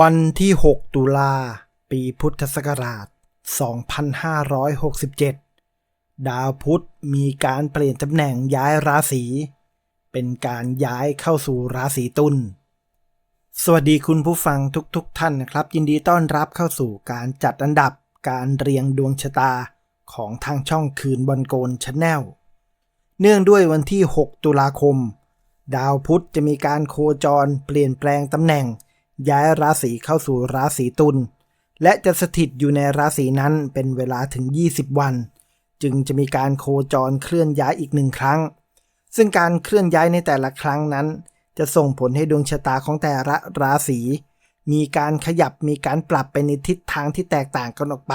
วันที่ 6 ตุลา ปีพุทธศักราช 2567 ดาวพุธมีการเปลี่ยนตำแหน่งย้ายราศี เป็นการย้ายเข้าสู่ราศีตุล สวัสดีคุณผู้ฟังทุกๆทท่านนะครับ ยินดีต้อนรับเข้าสู่การจัดอันดับการเรียงดวงชะตาของทางช่องคืนบอลโกนชาแนล เนื่องด้วยวันที่ 6 ตุลาคม ดาวพุธจะมีการโคจรเปลี่ยนแปลงตำแหน่ง ย้ายราศีเข้าสู่ราศีตุลและจะสถิตอยู่ในราศีนั้นเป็นเวลาถึง 20 วัน จึงจะมีการโคจรเคลื่อนย้ายอีกหนึ่งครั้ง ซึ่งการเคลื่อนย้ายในแต่ละครั้งนั้น จะส่งผลให้ดวงชะตาของแต่ละราศีมีการขยับมีการปรับไปในทิศทางที่แตกต่างกันออกไป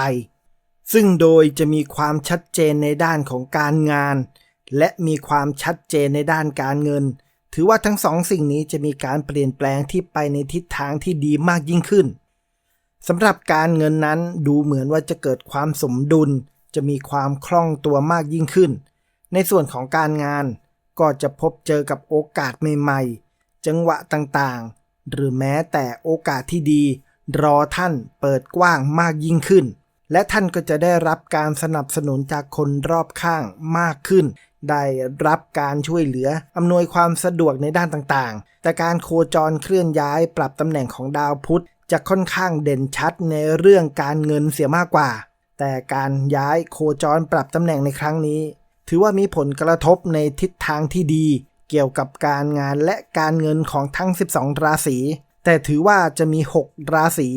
ซึ่งโดยจะมีความชัดเจนในด้านของการงาน และมีความชัดเจนในด้านการเงิน ถือว่าทั้งสองสิ่งนี้จะมีการเปลี่ยนแปลงที่ไปในทิศทางที่ดีมากยิ่งขึ้นสำหรับการเงินนั้นดูเหมือนว่าจะเกิดความสมดุล จะมีความคล่องตัวมากยิ่งขึ้น ในส่วนของการงานก็จะพบเจอกับโอกาสใหม่ๆ จังหวะต่างๆ หรือแม้แต่โอกาสที่ดี รอท่านเปิดกว้างมากยิ่งขึ้น และท่านก็จะได้รับการสนับสนุนจากคนรอบข้างมากขึ้น ได้รับการช่วยเหลือ อำนวยความสะดวกในด้านต่างๆ แต่การโคจรเคลื่อนย้ายปรับตำแหน่งของดาวพุธจะค่อนข้างเด่นชัดในเรื่องการเงินเสียมากกว่า แต่การย้ายโคจรปรับตำแหน่งในครั้งนี้ ถือว่ามีผลกระทบในทิศทางที่ดี เกี่ยวกับการงานและการเงินของทั้ง 12 ราศี แต่ถือว่าจะมี 6 ราศี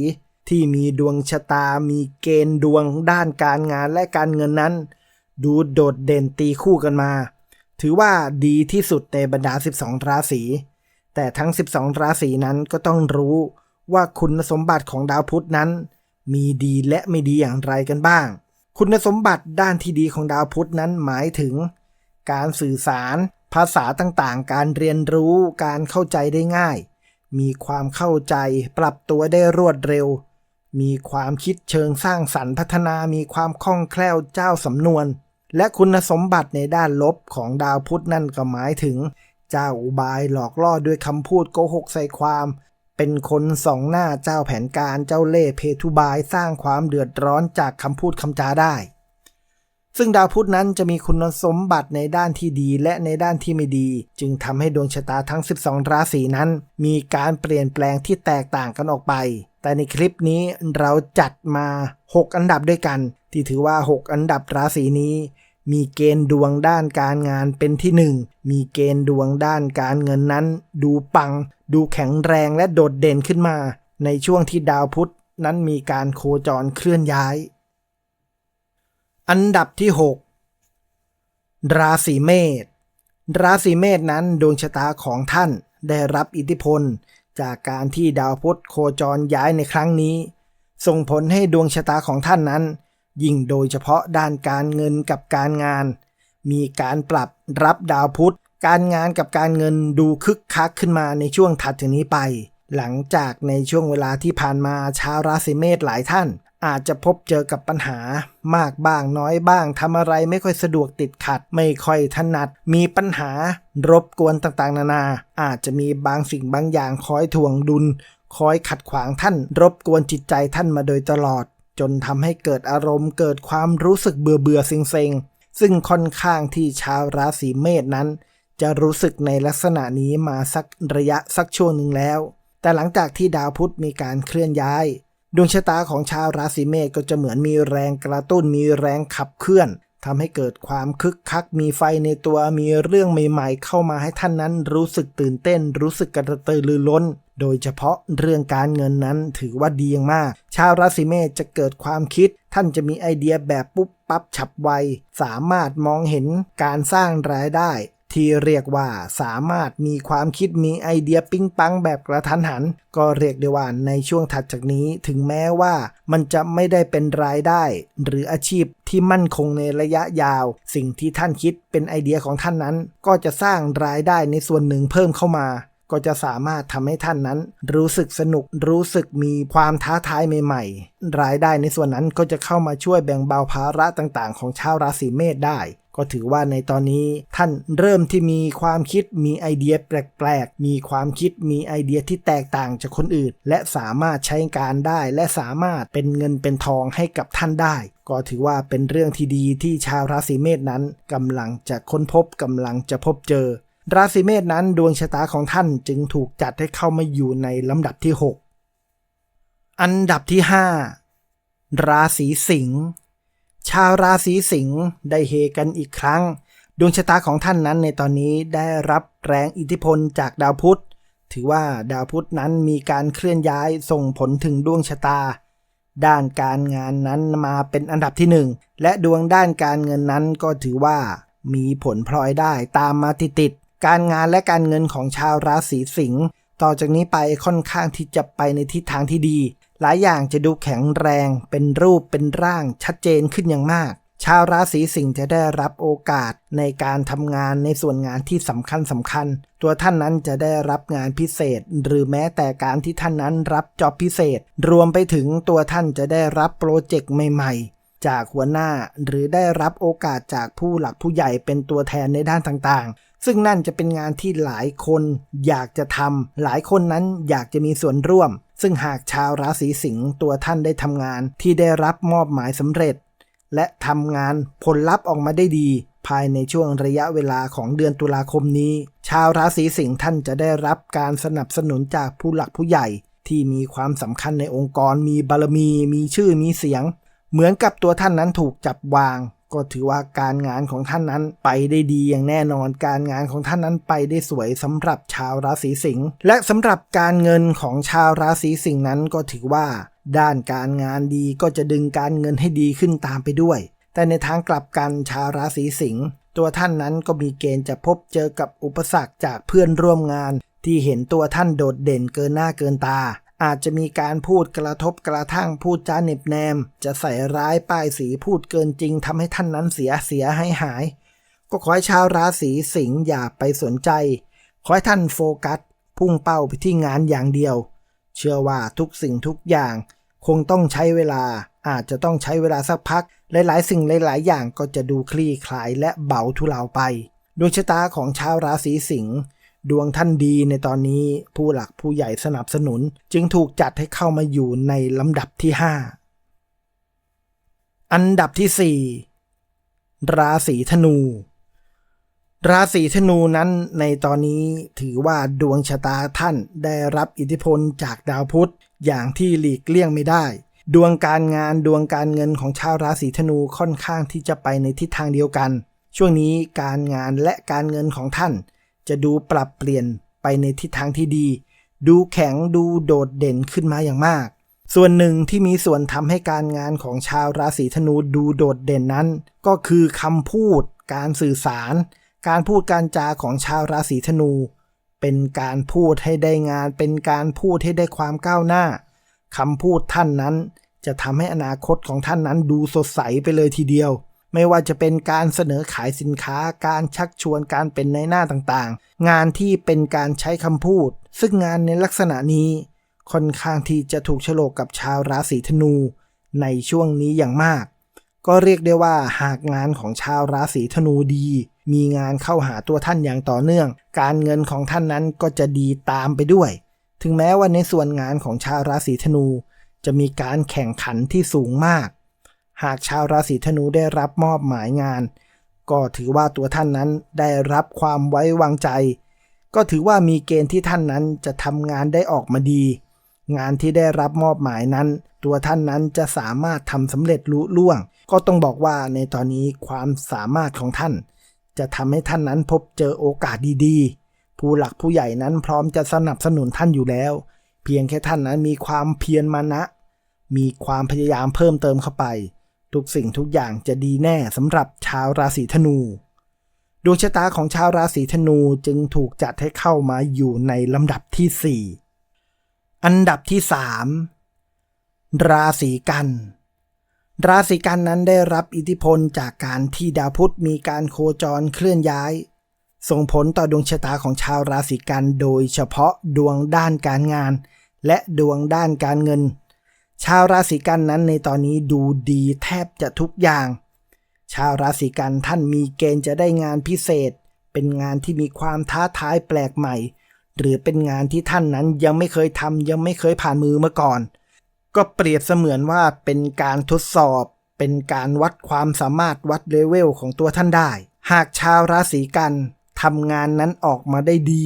ที่มีดวงชะตา มีเกณฑ์ดวงด้านการงานและการเงินนั้น ดูโดดเด่นตีคู่กันมา ถือว่าดีที่สุดในบรรดา 12 ราศี แต่ทั้ง 12 ราศีนั้นก็ต้องรู้ว่าคุณสมบัติของดาวพุธนั้น มีดีและไม่ดีอย่างไรกันบ้าง คุณสมบัติด้านที่ดีของดาวพุธนั้นหมายถึง การสื่อสาร ภาษาต่างๆ การเรียนรู้ การเข้าใจได้ง่าย มีความเข้าใจ ปรับตัวได้รวดเร็ว มีความคิดเชิงสร้างสรรค์พัฒนา มีความคล่องแคล่วเจ้าสำนวน และคุณสมบัติในด้านลบของดาวพุธนั่นก็หมายถึง เจ้าอุบายหลอกล่อด้วยคำพูดโกหกใส่ความ เป็นคนสองหน้าเจ้าแผนการเจ้าเล่ห์เพทุบายสร้างความเดือดร้อนจากคำพูดคำจาได้ ซึ่งดาวพุธนั้นจะมีคุณสมบัติในด้านที่ดีและในด้านที่ไม่ดี จึงทำให้ดวงชะตาทั้ง 12 ราศีนั้น มีการเปลี่ยนแปลงที่แตกต่างกันออกไป แต่ในคลิปนี้เราจัดมา 6 อันดับด้วยกัน ที่ถือว่า 6 อันดับราศีนี้ มีเกณฑ์ดวงด้านการงานเป็นที่หนึ่งมีเกณฑ์ดวงด้านการเงินนั้น ดูปัง ดูแข็งแรงและโดดเด่นขึ้นมา ในช่วงที่ดาวพุธนั้นมีการโคจรเคลื่อนย้าย อันดับที่ 6 ราศีเมษราศีเมษนั้นดวงชะตาของท่านได้รับอิทธิพล จากการที่ดาวพุธโคจรย้ายในครั้งนี้ ส่งผลให้ดวงชะตาของท่านนั้น ยิ่งโดยเฉพาะด้านการเงินกับการงาน มีการปรับรับดาวพุธ การงานกับการเงินดูคึกคักขึ้นมาในช่วงถัดจากนี้ไป หลังจากในช่วงเวลาที่ผ่านมาชาวราศีเมษหลายท่าน อาจจะพบเจอกับปัญหามากบ้างน้อยบ้างทำอะไรไม่ค่อยสะดวกติดขัด ไม่ค่อยถนัด มีปัญหารบกวนต่างๆ นานา อาจจะมีบางสิ่งบางอย่างคอยถ่วงดุลคอยขัดขวางท่านรบกวนจิตใจท่านมาโดยตลอด จนทำให้เกิดอารมณ์เกิดความรู้สึกเบื่อเบื่อๆเซ็งซึ่งค่อนข้างที่ชาวราศีเมษนั้น จะรู้สึกในลักษณะนี้มาสักระยะสักช่วงหนึ่งแล้ว แต่หลังจากที่ดาวพุธมีการเคลื่อนย้าย ดวงชะตาของชาวราศีเมษก็จะเหมือนมีแรงกระตุ้นมีแรงขับเคลื่อนทำให้เกิดความคึกคักมีไฟในตัวมีเรื่องใหม่ ๆ เข้ามาให้ท่านนั้นรู้สึกตื่นเต้น รู้สึกกระตือรือร้น โดยเฉพาะเรื่องการเงินนั้นถือว่าดีอย่างมาก ชาวราศีเมษจะเกิดความคิด ท่านจะมีไอเดียแบบปุ๊บปั๊บฉับไว สามารถมองเห็นการสร้างรายได้ ที่เรียกว่าสามารถมีความคิดมีไอเดียปิ๊งปังแบบกระทันหัน ก็เรียกได้ว่าในช่วงถัดจากนี้ถึงแม้ว่า มันจะไม่ได้เป็นรายได้ หรืออาชีพที่มั่นคงในระยะยาว สิ่งที่ท่านคิดเป็นไอเดียของท่านนั้น ก็จะสร้างรายได้ในส่วนหนึ่งเพิ่มเข้ามา ก็จะสามารถทำให้ท่านนั้น รู้สึกสนุกรู้สึกมีความท้าทายใหม่ๆ รายได้ในส่วนนั้นก็จะเข้ามาช่วยแบ่งเบาภาระต่างๆ ของชาวราศีเมษได้ ก็ถือว่าในตอนนี้ท่านเริ่มที่มีความคิดมีไอเดียแปลกๆ มีความคิดมีไอเดียที่แตกต่างจากคนอื่น และสามารถใช้การได้ และสามารถเป็นเงินเป็นทองให้กับท่านได้ ก็ถือว่าเป็นเรื่องที่ดีที่ชาวราศีเมษนั้นกำลังจะค้นพบกำลังจะพบเจอ ราศีเมษนั้นดวงชะตาของท่านจึงถูกจัดให้เข้ามาอยู่ในลำดับที่ 6 อันดับที่ 5 ราศีสิงห์ชาวราศีสิงห์ได้เฮกันอีกครั้ง ดวงชะตาของท่านนั้นในตอนนี้ได้รับแรงอิทธิพลจากดาวพุธ ถือว่าดาวพุธนั้นมีการเคลื่อนย้ายส่งผลถึงดวงชะตา ด้านการงานนั้นมาเป็นอันดับที่หนึ่งและดวงด้านการเงินนั้นก็ถือว่ามีผลพลอยได้ตามมาติดๆ การงานและการเงินของชาวราศีสิงห์ต่อจากนี้ไปค่อนข้างที่จะไปในทิศทางที่ดี หลายอย่างจะดูแข็งแรง เป็นรูปเป็นร่างชัดเจนขึ้นอย่างมาก ชาวราศีสิงห์จะได้รับโอกาสในการทำงานในส่วนงานที่สำคัญสำคัญ ตัวท่านนั้นจะได้รับงานพิเศษ หรือแม้แต่การที่ท่านนั้นรับจอบพิเศษ รวมไปถึงตัวท่านจะได้รับโปรเจกต์ใหม่ๆ จากหัวหน้าหรือได้รับโอกาสจากผู้หลักผู้ใหญ่เป็นตัวแทนในด้านต่างๆ ซึ่งนั่นจะเป็นงานที่หลายคนอยากจะทำหลายคนนั้นอยากจะมีส่วนร่วม ซึ่งหากชาวราศีสิงห์ตัวท่านได้ทำงานที่ได้รับมอบหมายสำเร็จ และทำงานผลลัพธ์ออกมาได้ดี ภายในช่วงระยะเวลาของเดือนตุลาคมนี้ ชาวราศีสิงห์ท่านจะได้รับการสนับสนุนจากผู้หลักผู้ใหญ่ ที่มีความสำคัญในองค์กรมีบารมี มีชื่อมีเสียง เหมือนกับตัวท่านนั้นถูกจับวาง ก็ถือว่าการงานของท่านนั้นไปได้ดีอย่างแน่นอน การงานของท่านนั้นไปได้สวยสำหรับชาวราศีสิงห์และสำหรับการเงินของชาวราศีสิงห์นั้นก็ถือว่า ด้านการงานดีก็จะดึงการเงินให้ดีขึ้นตามไปด้วย แต่ในทางกลับกันชาวราศีสิงห์ตัวท่านนั้นก็มีเกณฑ์จะพบเจอกับอุปสรรคจากเพื่อนร่วมงาน ที่เห็นตัวท่านโดดเด่นเกินหน้าเกินตา อาจจะมีการพูดกระทบกระทั่งพูดจาเน็บแนม จะใส่ร้ายป้ายสีพูดเกินจริงทำให้ท่านนั้นเสียเสียให้หาย ก็ขอให้ชาวราศีสิงห์อย่าไปสนใจ ขอให้ท่านโฟกัส พุ่งเป้าไปที่งานอย่างเดียว เชื่อว่าทุกสิ่งทุกอย่าง คงต้องใช้เวลา อาจจะต้องใช้เวลาสักพัก หลายๆ สิ่งหลายๆ อย่างก็จะดูคลี่คลายและเบาทุเลาไปดวงชะตาของชาวราศีสิงห์ ดวงท่านดีในตอนนี้ผู้หลักผู้ใหญ่สนับสนุน จึงถูกจัดให้เข้ามาอยู่ในลำดับที่ 5 อันดับที่ 4 ราศีธนู ราศีธนูนั้นในตอนนี้ถือว่าดวงชะตาท่านได้รับอิทธิพลจากดาวพุธอย่างที่หลีกเลี่ยงไม่ได้ ดวงการงานดวงการเงินของชาวราศีธนูค่อนข้างที่จะไปในทิศทางเดียวกัน ช่วงนี้การงานและการเงินของท่าน จะดูปรับเปลี่ยนไปในทิศทางที่ดี ดูแข็งดูโดดเด่นขึ้นมาอย่างมาก ส่วนหนึ่งที่มีส่วนทำให้การงานของชาวราศีธนูดูโดดเด่นนั้น ก็คือคำพูด การสื่อสาร การพูดการจาของชาวราศีธนู เป็นการพูดให้ได้งาน เป็นการพูดให้ได้ความก้าวหน้าคำพูดท่านนั้น จะทำให้อนาคตของท่านนั้นดูสดใสไปเลยทีเดียว ไม่ว่าจะเป็นการเสนอขายสินค้า การชักชวนการเป็นในหน้าต่างๆ งานที่เป็นการใช้คำพูด ซึ่งงานในลักษณะนี้ ค่อนข้างที่จะถูกฉลกกับชาวราศีธนู ในช่วงนี้อย่างมาก ก็เรียกได้ว่าหากงานของชาวราศีธนูดี มีงานเข้าหาตัวท่านอย่างต่อเนื่อง การเงินของท่านนั้นก็จะดีตามไปด้วย ถึงแม้ว่าในส่วนงานของชาวราศีธนู จะมีการแข่งขันที่สูงมาก หากชาวราศีธนูได้รับมอบหมายงาน ก็ถือว่าตัวท่านนั้นได้รับความไว้วางใจ ก็ถือว่ามีเกณฑ์ที่ท่านนั้นจะทำงานได้ออกมาดี งานที่ได้รับมอบหมายนั้น ตัวท่านนั้นจะสามารถทำสำเร็จลุล่วง ก็ต้องบอกว่าในตอนนี้ความสามารถของท่าน จะทำให้ท่านนั้นพบเจอโอกาสดีๆ ผู้หลักผู้ใหญ่นั้นพร้อมจะสนับสนุนท่านอยู่แล้ว เพียงแค่ท่านนั้นมีความเพียรมานะ มีความพยายามเพิ่มเติมเข้าไป ทุกสิ่งทุกอย่างจะดีแน่สำหรับชาวราศีธนู ดวงชะตาของชาวราศีธนูจึงถูกจัดให้เข้ามาอยู่ในลำดับที่ 4 อันดับที่ 3 ราศีกัน ราศีกันนั้นได้รับอิทธิพลจากการที่ดาวพุธมีการโคจรเคลื่อนย้าย ส่งผลต่อดวงชะตาของชาวราศีกันโดยเฉพาะดวงด้านการงาน และดวงด้านการเงิน ชาวราศีกันนั้นในตอนนี้ดูดีแทบจะทุกอย่าง ชาวราศีกันท่านมีเกณฑ์จะได้งานพิเศษ เป็นงานที่มีความท้าทายแปลกใหม่ หรือเป็นงานที่ท่านนั้นยังไม่เคยทำยังไม่เคยผ่านมือมาก่อน ก็เปรียบเสมือนว่าเป็นการทดสอบ เป็นการวัดความสามารถวัดเลเวลของตัวท่านได้ หากชาวราศีกันทำงานนั้นออกมาได้ดี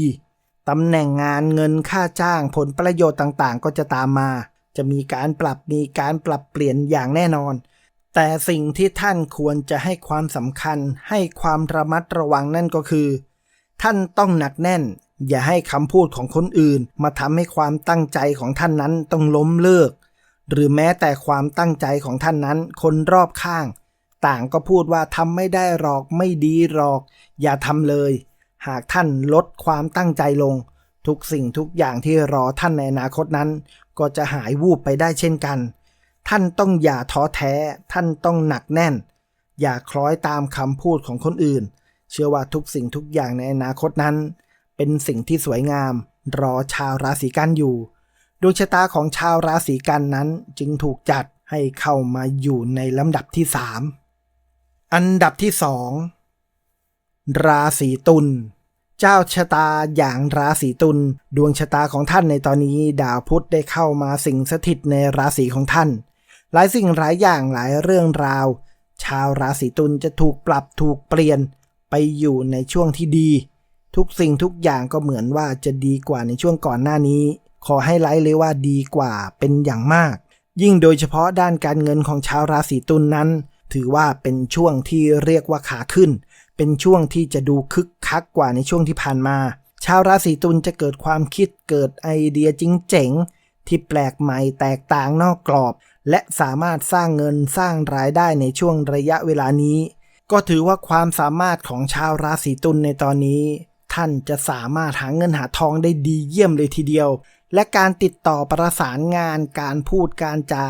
ตำแหน่งงานเงินค่าจ้างผลประโยชน์ต่างๆ ก็จะตามมา จะมีการปรับมีการปรับเปลี่ยนอย่างแน่นอน แต่สิ่งที่ท่านควรจะให้ความสำคัญให้ความระมัดระวังนั่นก็คือ ท่านต้องหนักแน่น อย่าให้คำพูดของคนอื่น มาทำให้ความตั้งใจของท่านนั้นต้องล้มเลิก หรือแม้แต่ความตั้งใจของท่านนั้น คนรอบข้าง ต่างก็พูดว่าทำไม่ได้หรอกไม่ดีหรอก อย่าทำเลย หากท่านลดความตั้งใจลง ทุกสิ่งทุกอย่างที่รอท่านในอนาคตนั้น ก็จะหายวูบไปได้เช่นกัน ท่านต้องอย่าท้อแท้ ท่านต้องหนักแน่น อย่าคล้อยตามคำพูดของคนอื่น เชื่อว่าทุกสิ่งทุกอย่างในอนาคตนั้น เป็นสิ่งที่สวยงาม รอชาวราศีกันอยู่ดวงชะตาของชาวราศีกันนั้นจึงถูกจัดให้เข้ามาอยู่ในลำดับที่ 3 อันดับที่ 2 ราศีตุล เจ้าชะตาอย่างราศีตุลดวงชะตาของท่านในตอนนี้ดาวพุธได้เข้ามาสิงสถิตในราศีของท่าน หลายสิ่งหลายอย่างหลายเรื่องราว ชาวราศีตุลจะถูกปรับถูกเปลี่ยนไปอยู่ในช่วงที่ดี ทุกสิ่งทุกอย่างก็เหมือนว่าจะดีกว่าในช่วงก่อนหน้านี้ ขอให้ไลท์เลยว่าดีกว่าเป็นอย่างมาก ยิ่งโดยเฉพาะด้านการเงินของชาวราศีตุลนนั้น ถือว่าเป็นช่วงที่เรียกว่าขาขึ้น เป็นช่วงที่จะดูคึกคักกว่าในช่วงที่ผ่านมา ชาวราศีตุลจะเกิดความคิดเกิดไอเดียจริงเจ๋งที่แปลกใหม่แตกต่างนอกกรอบ และสามารถสร้างเงินสร้างรายได้ในช่วงระยะเวลานี้ ก็ถือว่าความสามารถของชาวราศีตุลในตอนนี้ ท่านจะสามารถหาเงินหาทองได้ดีเยี่ยมเลยทีเดียว และการติดต่อประสานงานการพูดการจา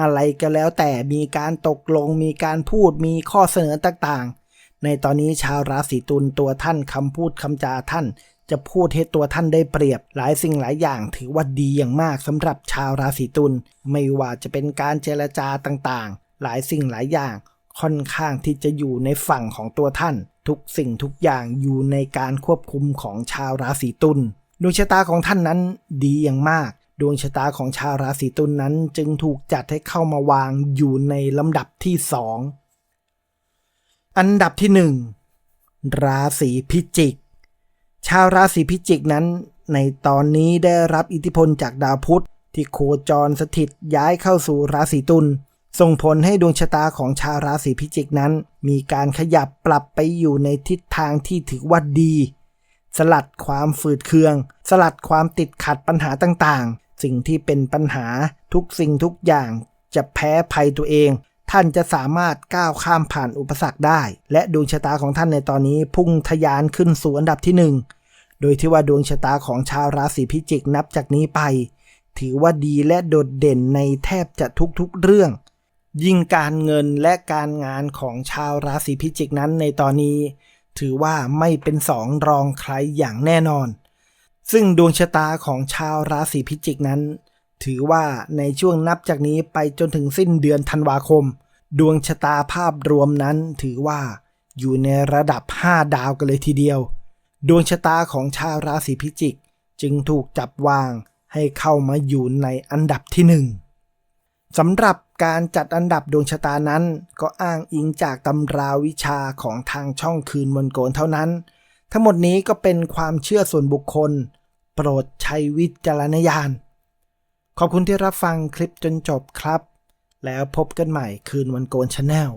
อะไรก็แล้วแต่มีการตกลงมีการพูดมีข้อเสนอต่างๆ ในตอนนี้ชาวราศีตุลตัวท่านคำพูดคำจาท่าน จะพูดให้ตัวท่านได้เปรียบ หลายสิ่งหลายอย่างถือว่าดีอย่างมากสำหรับชาวราศีตุลไม่ว่าจะเป็นการเจรจาต่างๆ หลายสิ่งหลายอย่าง ค่อนข้างที่จะอยู่ในฝั่งของตัวท่าน ทุกสิ่งทุกอย่างอยู่ในการควบคุมของชาวราศีตุลดวงชะตาของท่านนั้นดีอย่างมาก ดวงชะตาของชาวราศีตุลนนั้นจึงถูกจัดให้เข้ามาวางอยู่ในลำดับที่สอง อันดับที่หนึ่งราศีพิจิก ชาวราศีพิจิกนั้น ในตอนนี้ได้รับอิทธิพลจากดาวพุธที่โคจรสถิตย้ายเข้าสู่ราศีตุลส่งผลให้ดวงชะตาของชาวราศีพิจิกนั้น มีการขยับปรับไปอยู่ในทิศทางที่ถือว่าดี สลัดความฝืดเคือง สลัดความติดขัดปัญหาต่างๆ สิ่งที่เป็นปัญหาทุกสิ่งทุกอย่างจะแพ้ภัยตัวเอง ท่านจะสามารถก้าวข้ามผ่านอุปสรรคได้ และดวงชะตาของท่านในตอนนี้พุ่งทะยานขึ้นสู่อันดับที่หนึ่งโดยที่ว่าดวงชะตาของชาวราศีพิจิกนับจากนี้ไป ถือว่าดีและโดดเด่นในแทบจะทุกๆเรื่อง ยิ่งการเงินและการงานของชาวราศีพิจิกนั้นในตอนนี้ ถือว่าไม่เป็นสองรองใครอย่างแน่นอน ซึ่งดวงชะตาของชาวราศีพิจิกนั้นถือว่าในช่วงนับจากนี้ไปจนถึงสิ้นเดือนธันวาคม ดวงชะตาภาพรวมนั้นถือว่าอยู่ในระดับ 5 ดาวกันเลยทีเดียว ดวงชะตาของชาวราศีพิจิก จึงถูกจับวางให้เข้ามาอยู่ในอันดับที่หนึ่งสำหรับการจัดอันดับดวงชะตานั้นก็อ้างอิงจากตำราวิชาของทางช่องคืนมนโกนเท่านั้น ทั้งหมดนี้ก็เป็นความเชื่อส่วนบุคคล โปรดใช้วิจารณญาณ ขอบคุณที่รับฟังคลิปจนจบครับ แล้วพบกันใหม่คืนวันโกนชาแนล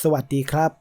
สวัสดีครับ